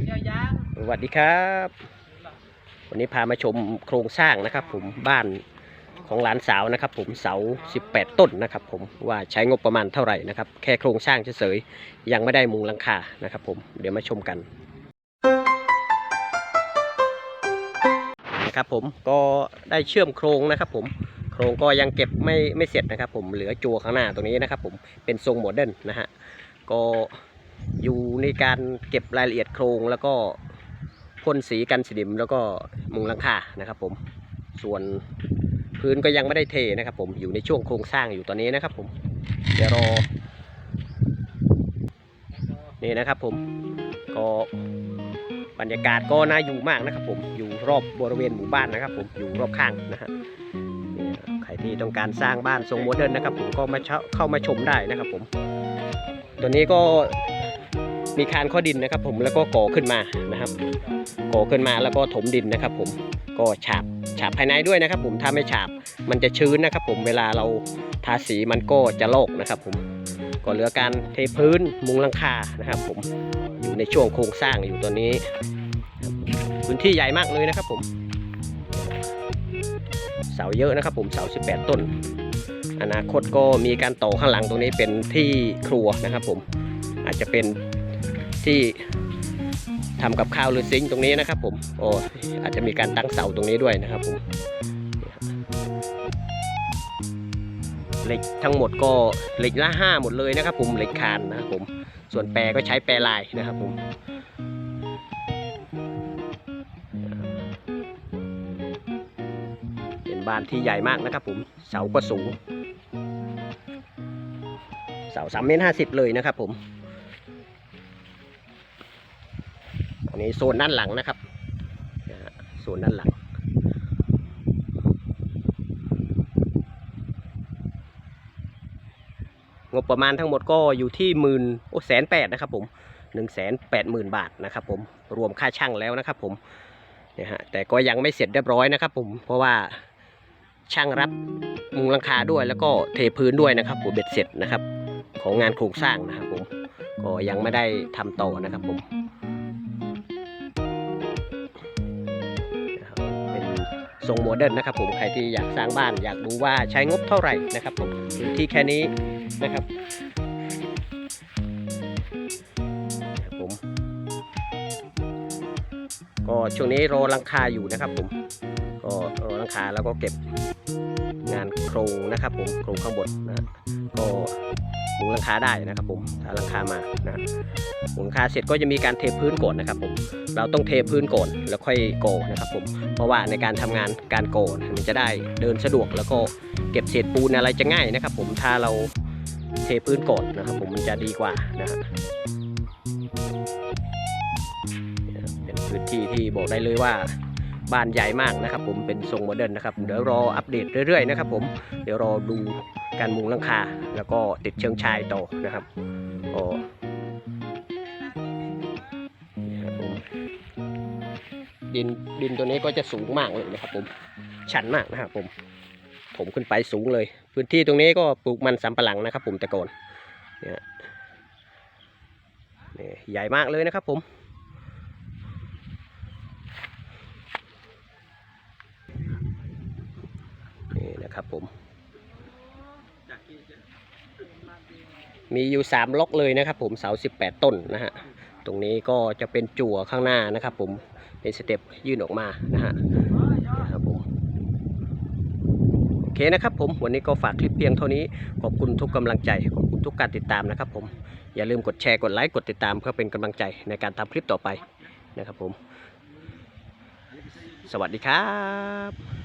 สวัสดีครับ วันนี้พามาชมโครงสร้างนะครับ ผมบ้านของหลานสาวนะครับ ผมเสา 18 ต้นนะครับ ผมว่าใช้งบประมาณเท่าไหร่นะครับ แค่โครงสร้างเฉยๆยังไม่ได้มุงหลังคานะครับ ผมเดี๋ยวมาชมกันนะครับ ผมก็ได้เชื่อมโครงนะครับ ผมโครงก็ยังเก็บไม่ไม่เสร็จนะครับ ผมเหลือจัวข้างหน้าตรงนี้นะครับ ผมเป็นทรงโมเดิร์นนะฮะก็ อยู่ในการเก็บรายละเอียดโครงแล้วก็พ่นสีกันสนิมแล้วก็มุงหลังคานะครับ ผม ส่วนพื้นก็ยังไม่ได้เทนะครับ ผมอยู่ในช่วงโครงสร้างอยู่ตอนนี้นะครับ ผมเดี๋ยวรอนี่นะครับ ผมก็บรรยากาศก็น่าอยู่มากนะครับ ผมอยู่รอบบริเวณหมู่บ้านนะครับ ผมอยู่รอบข้างนะฮะใครที่ต้องการสร้างบ้านทรงโมเดิร์นนะครับ ผมก็มาเช่าเข้ามาชมได้นะครับ ผม ตัวนี้ก็ มีคานข้อดินนะครับ ผมแล้วก็ก่อขึ้นมานะครับก่อขึ้นมาแล้วก็ถมดินนะครับ ผมก็ฉาบฉาบภายในด้วยนะครับ ผมถ้าไม่ฉาบมันจะชื้นนะครับ ผมเวลาเราทาสีมันก็จะโลกนะครับ ผมก็เหลือการเทพื้นมุงหลังคานะครับ ผมอยู่ในช่วงโครงสร้างอยู่ตัวนี้ พื้นที่ใหญ่มากเลยนะครับ ผมเสาเยอะนะครับ ผมเสา 18 ต้น อนาคตก็มีการต่อข้างหลังตรงนี้เป็นที่ครัวนะครับ ผมอาจจะเป็น ที่ทำกับข้าวหรือซิงค์ตรงนี้นะครับ ผมโอ้อาจจะมีการตั้งเสาตรงนี้ด้วยนะครับผมเหล็กทั้งหมดก็เหล็กละห้าหมดเลยนะครับ ผมเหล็กคานนะครับผมส่วนแปรก็ใช้แปรลายนะครับผมเป็นบ้านที่ใหญ่มากนะครับ ผมเสาก็สูงเสาสามเมตรห้าสิบเลยนะครับ ผม นนี้โซนด้านหลังนะครับโซนด้านหลัง งบประมาณทั้งหมดก็อยู่ที่หมื่นโอ้แสนแปดนะครับผมหนึ่งแสนแปดหมื่นบาทนะครับผมรวมค่าช่างแล้วนะครับผมเนี่ยฮะแต่ก็ยังไม่เสร็จเรียบร้อยนะครับผมเพราะว่าช่างรับมุงหลังคาด้วยแล้วก็เทพื้นด้วยนะครับผมเบ็ดเสร็จนะครับ ของงานโครงสร้างนะครับผมก็ยังไม่ได้ทำต่อนะครับผม ทรงโมเดิร์นนะครับผมใครที่อยากสร้างบ้านอยากรู้ว่าใช้งบเท่าไหร่นะครับผมพื้นที่แค่นี้นะครับผมก็ช่วงนี้รอลังคาอยู่นะครับผมก็รอลังคาแล้วก็เก็บงานโครงนะครับผมโครงข้างบนนะก็ มุงหลังคาได้นะครับผมถ้าหลังคามานะมุงหลังคาเสร็จก็จะมีการเทพื้นก่อนนะครับผมเราต้องเทพื้นก่อนแล้วค่อยโกนะครับผมเพราะว่าในการทำงานการโกนมันจะได้เดินสะดวกแล้วก็เก็บเศษปูนอะไรจะง่ายนะครับ ผมถ้าเราเทพื้นก่อนนะครับ ผมมันจะดีกว่านะฮะเป็นพื้นที่ที่บอกได้เลยว่าบ้านใหญ่มากนะครับ ผมเป็นทรงโมเดิร์นนะครับเดี๋ยวรออัปเดตเรื่อยๆนะครับ ผมเดี๋ยวรอดู การมุงหลังคา แล้วก็ติดเชิงชายต่อนะครับก็นี่ครับผมดินดินตัวนี้ก็จะสูงมากเลยนะครับผมชันมากนะครับผมผมขึ้นไปสูงเลย พื้นที่ตรงนี้ก็ปลูกมันสำปะหลังนะครับ ผมแต่ก่อนเนี่ยนี่ใหญ่มากเลยนะครับผม นี่นะครับผม มีอยู่สามล็อกเลยนะครับผมเสาสิบแปดต้นนะฮะตรงนี้ก็จะเป็นจั่วข้างหน้านะครับผมเป็นสเต็ปยื่นออกมานะฮะนะครับผมโอเคนะครับผมวันนี้ก็ฝากคลิปเพียงเท่านี้ขอบคุณทุกกำลังใจขอบคุณทุกการติดตามนะครับผมอย่าลืมกดแชร์กดไลค์กดติดตามเพื่อเป็นกำลังใจในการทำคลิปต่อไปนะครับผม สวัสดีครับ